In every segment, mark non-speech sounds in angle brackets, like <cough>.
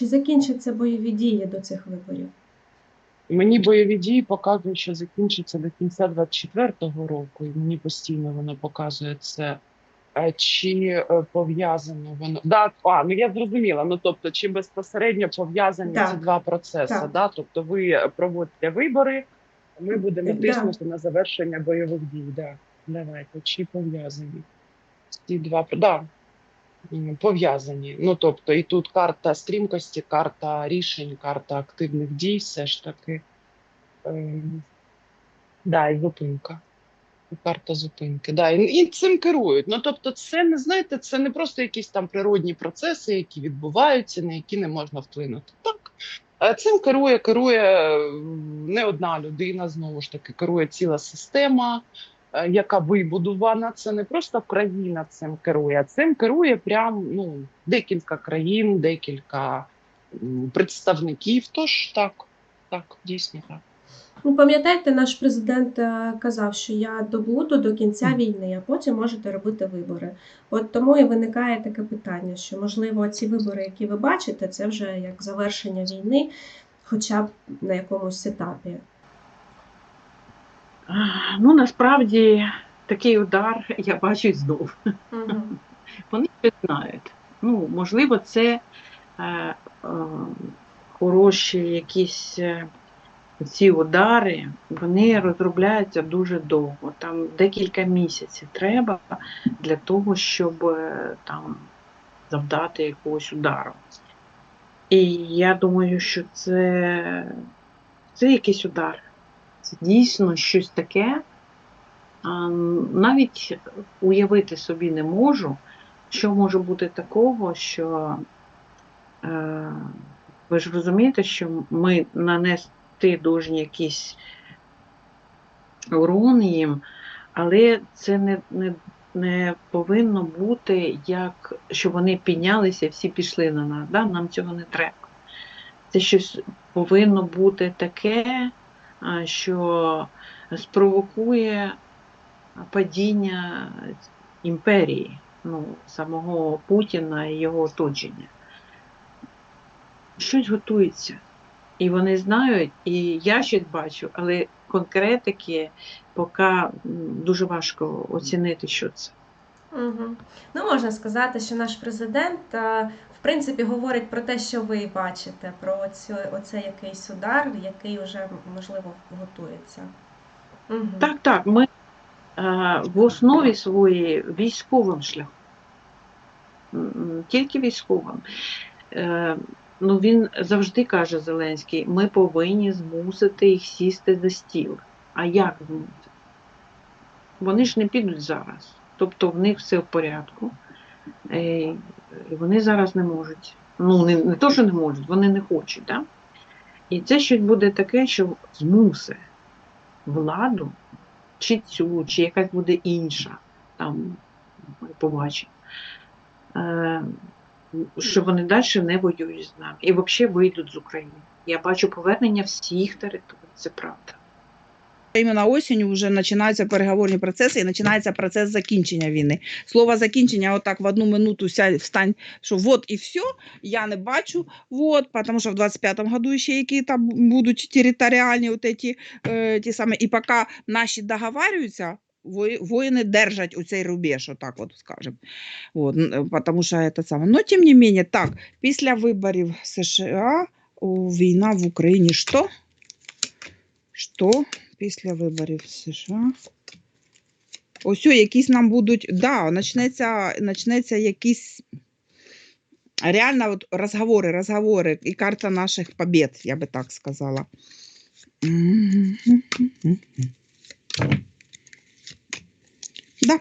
Чи закінчаться бойові дії до цих виборів? Мені бойові дії показують, що закінчиться до кінця 24-го року, і мені постійно воно показує це. Е, Чи е, пов'язано воно? Да, а, ну я зрозуміла. Ну тобто, чи безпосередньо пов'язані Так, ці два процеси? так. Да? Тобто ви проводите вибори, ми будемо тиснути на завершення бойових дій. Да. Давайте, чи пов'язані ці два да. Пов'язані. Ну тобто, і тут карта стрімкості, карта рішень, карта активних дій, все ж таки. Ем, да, і зупинка. Карта зупинки. Да, і, і цим керують. Ну тобто, це не знаєте, це не просто якісь там природні процеси, які відбуваються, на які не можна вплинути. Так. Цим керує, керує не одна людина, знову ж таки, керує ціла система, яка вибудована. Це не просто країна цим керує, а цим керує прям ну, декілька країн, декілька представників. Тож так, так, дійсно так. Ну, пам'ятаєте, наш президент е, казав, що я добуду до кінця війни, а потім можете робити вибори. От тому і виникає таке питання, що можливо ці вибори, які ви бачите, це вже як завершення війни, хоча б на якомусь етапі. Ну, насправді такий удар я бачу знов. Угу. Вони ще знають. Ну, можливо, це е, е, хороші якісь е, ці удари, вони розробляються дуже довго. Там декілька місяців треба для того, щоб е, там завдати якогось удару. І я думаю, що це, це якийсь удар. Це дійсно щось таке. Навіть уявити собі не можу, що може бути такого, що е, ви ж розумієте, що ми нанести должні якийсь урон їм, але це не, не, не повинно бути як, що вони піднялися всі пішли на нас. Да? Нам цього не треба. Це щось повинно бути таке, що спровокує падіння імперії, ну, самого Путіна і його оточення. Щось готується. І вони знають, і я щось бачу, але конкретики поки дуже важко оцінити, що це. Угу. Ну, можна сказати, що наш президент е, в принципі говорить про те, що ви бачите, про цю, оце якийсь удар, який вже можливо готується. Угу. Так, так, ми е, в основі своєї військовим шляхом. Тільки військовим. Е, ну, він завжди каже Зеленський, ми повинні змусити їх сісти за стіл. А як змусити? Вони ж не підуть зараз. Тобто в них все в порядку. Е, і вони зараз не можуть. Ну, не, не то, що не можуть, вони не хочуть. Да? І це щось буде таке, що змусить владу, чи цю, чи якась буде інша, там побачимо, е, що вони далі не воюють з нами і взагалі вийдуть з України. Я бачу повернення всіх територій, це правда. Іменно осінню вже починаються переговорні процеси і починається процес закінчення війни. Слово закінчення, отак в одну минуту сядь, встань, що вот і все, я не бачу, вот, тому що в 25-му году ще які там будуть територіальні от эти, е, ті самі, і поки наші договарюються, воїни держать у цей рубеж, отак от скажемо. Вот, н- е, тому що це саме. Но тим не менее, так, після виборів США війна в Україні що? Що після виборів в США? Ось якісь нам будуть. Да, почнеться, почнеться якісь реально от розговори, розговори і карта наших побед, я би так сказала. Да,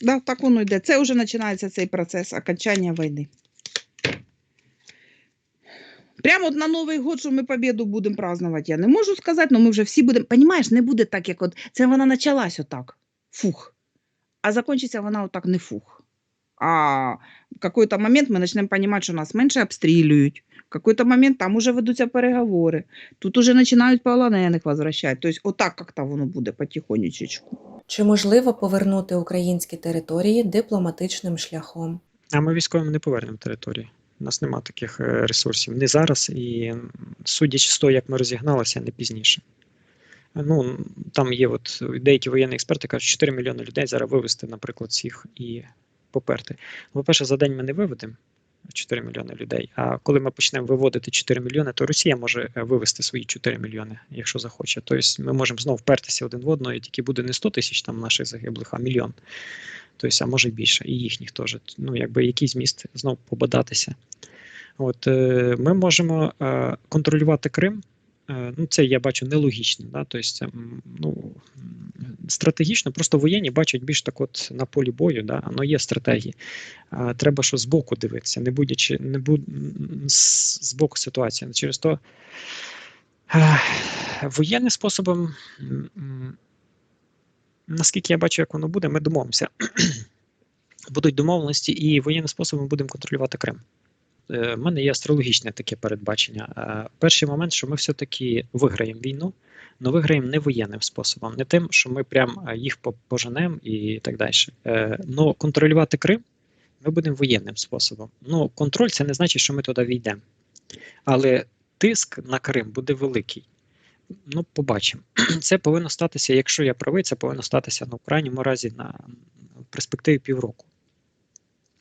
да, так воно йде. Це вже починається цей процес окончання війни. Прямо от на Новий год, що ми победу будемо празднувати, я не можу сказати, але ми вже всі будемо. Понімаєш, не буде так, як от це вона почалась отак. Фух. А закінчиться вона отак не фух. А в якийсь момент ми почнемо розуміти, що нас менше обстрілюють. В якийсь момент там уже ведуться переговори. Тут уже починають полонених возвращати. Тобто, отак як-то воно буде потихонечку. Чи можливо повернути українські території дипломатичним шляхом? А ми військовим не повернемо території. У нас нема таких е, ресурсів не зараз, і судячи з того, як ми розігналися, не пізніше. Ну, там є от деякі воєнні експерти кажуть, 4 мільйони людей зараз вивезти, наприклад, всіх і поперти. По-перше, за день ми не виведемо 4 мільйони людей. А коли ми почнемо виводити 4 мільйони, то Росія може е, вивести свої 4 мільйони, якщо захоче. Тобто ми можемо знову впертися один в одного, і тільки буде не 100 тисяч там наших загиблих, а мільйон. Тобто, а може більше, і їхніх теж. Ну, якби якийсь зміст знову побадатися. От е, ми можемо е, контролювати Крим. Е, ну, це я бачу нелогічно. Да? Тобто, ну, стратегічно, просто воєнні бачать більш так от на полі бою, да? воно є стратегії. Треба що збоку дивитися, не будячи, не будь з боку ситуації. Через то воєнним способом, наскільки я бачу, як воно буде, ми домовимося. <clears throat> Будуть домовленості, і воєнним способом будемо контролювати Крим. Е, в мене є астрологічне таке передбачення. Е, перший момент, що ми все-таки виграємо війну, але виграємо не воєнним способом, не тим, що ми прям е, їх по- поженемо і так далі. Е, ну, контролювати Крим ми будемо воєнним способом. Ну, контроль це не значить, що ми туди війдемо. Але тиск на Крим буде великий. Ну, побачимо. <clears throat> Це повинно статися, якщо я правий, це повинно статися ну, в крайньому разі на перспективі півроку.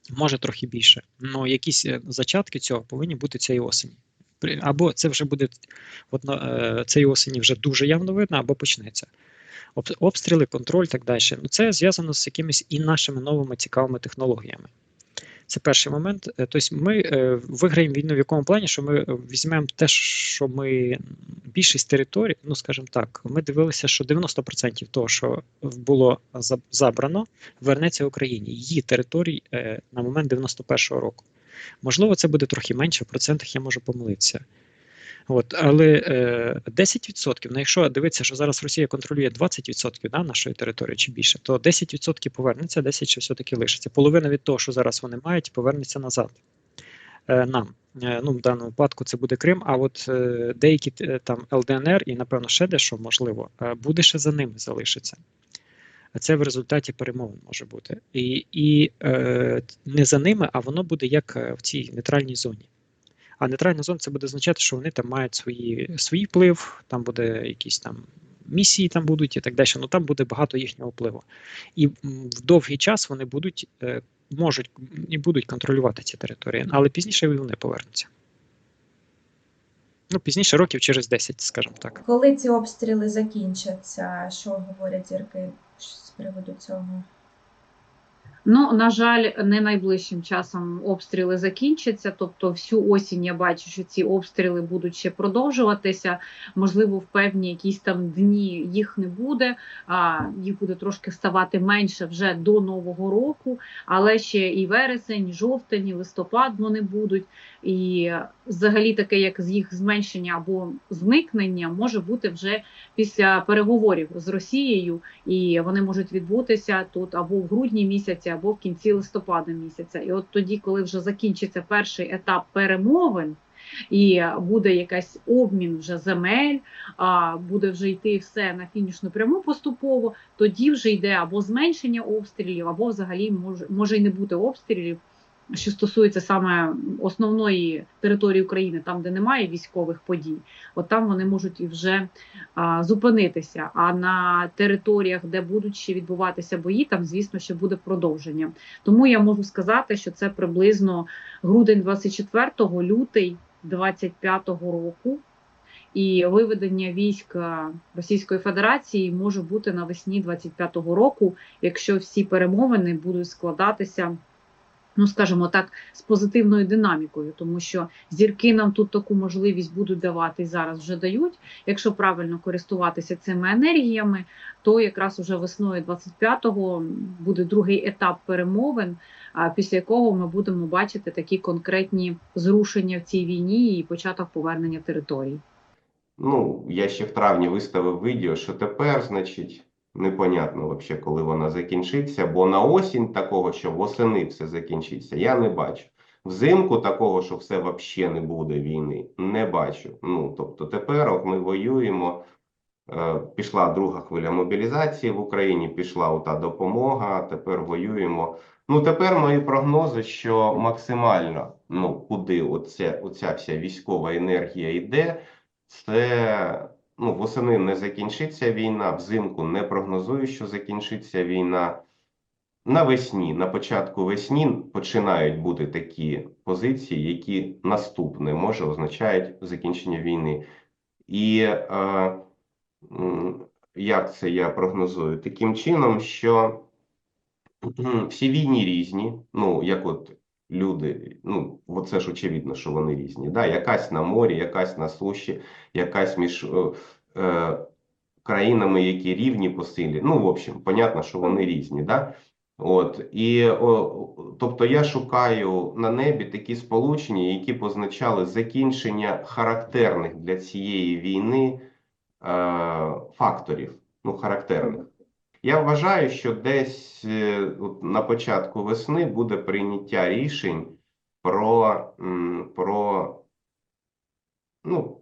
Може трохи більше. Ну, якісь е, зачатки цього повинні бути цієї осені. Або це вже буде от, е, цієї осені вже дуже явно видно, або почнеться. Обстріли, контроль так далі. Ну, це зв'язано з якимись і нашими новими цікавими технологіями. Це перший момент. Е, Тобто ми е, виграємо війну в якому плані, що ми е, візьмемо те, що ми більшість територій, ну скажімо так, ми дивилися, що 90% того, що було забрано, вернеться Україні. Її територій на момент 91-го року. Можливо, це буде трохи менше, в процентах я можу помилитися. От, але е, 10%, ну якщо дивитися, що зараз Росія контролює 20% да, нашої території чи більше, то 10% повернеться, 10% ще все-таки лишиться. Половина від того, що зараз вони мають, повернеться назад. Е, нам. Е, ну, в даному випадку це буде Крим, а от е, деякі е, там ЛДНР і, напевно, ще дещо можливо, е, буде ще за ними залишиться. Це в результаті перемовин може бути. І, і е, не за ними, а воно буде як е, в цій нейтральній зоні. А нейтральна зона це буде означати, що вони там мають свої, свій вплив, там буде якісь там місії там будуть і так далі. Ну там буде багато їхнього впливу. І в довгий час вони будуть, е, можуть і будуть контролювати ці території, але пізніше вони повернуться. Ну, пізніше років через 10, скажімо так. Коли ці обстріли закінчаться, що говорять зірки з приводу цього? Ну, на жаль, не найближчим часом обстріли закінчаться. Тобто, всю осінь я бачу, що ці обстріли будуть ще продовжуватися. Можливо, в певні якісь там дні їх не буде, а їх буде трошки ставати менше вже до нового року, але ще і вересень, і жовтень, і листопад вони будуть. І взагалі таке, як з їх зменшення або зникнення, може бути вже після переговорів з Росією, і вони можуть відбутися тут або в грудні місяці, або в кінці листопада місяця. І от тоді, коли вже закінчиться перший етап перемовин. І буде якась обмін вже земель, а буде вже йти все на фінішну пряму поступово. Тоді вже йде або зменшення обстрілів, або взагалі може може й не бути обстрілів, що стосується саме основної території України, там де немає військових подій. От там вони можуть і вже а, зупинитися. А на територіях, де будуть ще відбуватися бої, там, звісно, ще буде продовження. Тому я можу сказати, що це приблизно грудень 24-го, лютий 25-го року. І виведення військ Російської Федерації може бути навесні 25-го року, якщо всі перемовини будуть складатися. Ну, скажімо так, з позитивною динамікою, тому що зірки нам тут таку можливість будуть давати і зараз вже дають. Якщо правильно користуватися цими енергіями, то якраз уже весною 25-го буде другий етап перемовин, після якого ми будемо бачити такі конкретні зрушення в цій війні і початок повернення територій. Ну, я ще в травні виставив відео, що тепер, значить, непонятно вообще, коли вона закінчиться, бо на осінь такого, що восени все закінчиться, я не бачу. Взимку такого, що все вообще не буде війни, не бачу. Ну, тобто тепер от ми воюємо Е, Пішла друга хвиля мобілізації в Україні, пішла ота допомога, тепер воюємо. Ну, тепер мої прогнози, що максимально, ну, куди оце, оця вся військова енергія йде, це ну, восени не закінчиться війна, взимку не прогнозую, що закінчиться війна. Навесні, на початку весні починають бути такі позиції, які наступне може означають закінчення війни. І е, як це я прогнозую? Таким чином, що всі війні різні, ну, як от люди, ну, це ж очевидно, що вони різні. Да? Якась на морі, якась на суші, якась між е, е, країнами, які рівні по силі. Ну, в общем, понятно, що вони різні. Да? От, і, о, тобто я шукаю на небі такі сполучення, які позначали закінчення характерних для цієї війни е, факторів, ну, характерних. Я вважаю, що десь е, на початку весни буде прийняття рішень про, про, ну,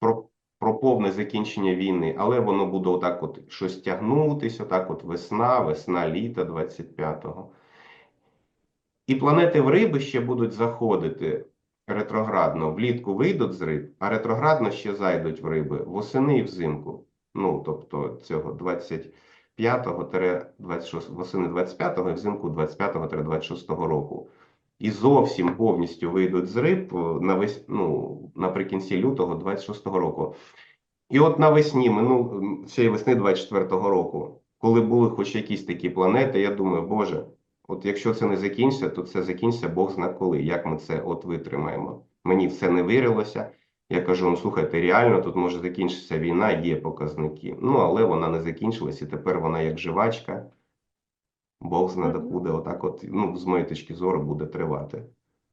про, про повне закінчення війни, але воно буде отак от щось тягнутись, отак от весна, весна, літа 25-го. І планети в риби ще будуть заходити ретроградно. Влітку вийдуть з риб, а ретроградно ще зайдуть в риби восени і взимку. Ну, тобто цього 25-26, восени 25-го і взимку 25-26 року. І зовсім повністю вийдуть з риб е, навес... ну, наприкінці лютого 26-го року. І от навесні, мину... цієї весни 24-го року, коли були хоч якісь такі планети, я думаю, Боже, от якщо це не закінчиться, то це закінчиться Бог зна коли. Як ми це от витримаємо? Мені все не вірилося. Я кажу, ну слухайте, реально тут може закінчитися війна, є показники. Ну, але вона не закінчилась, і тепер вона як живачка. Бог зна, Мгм. буде отак, от, ну, з моєї точки зору, буде тривати.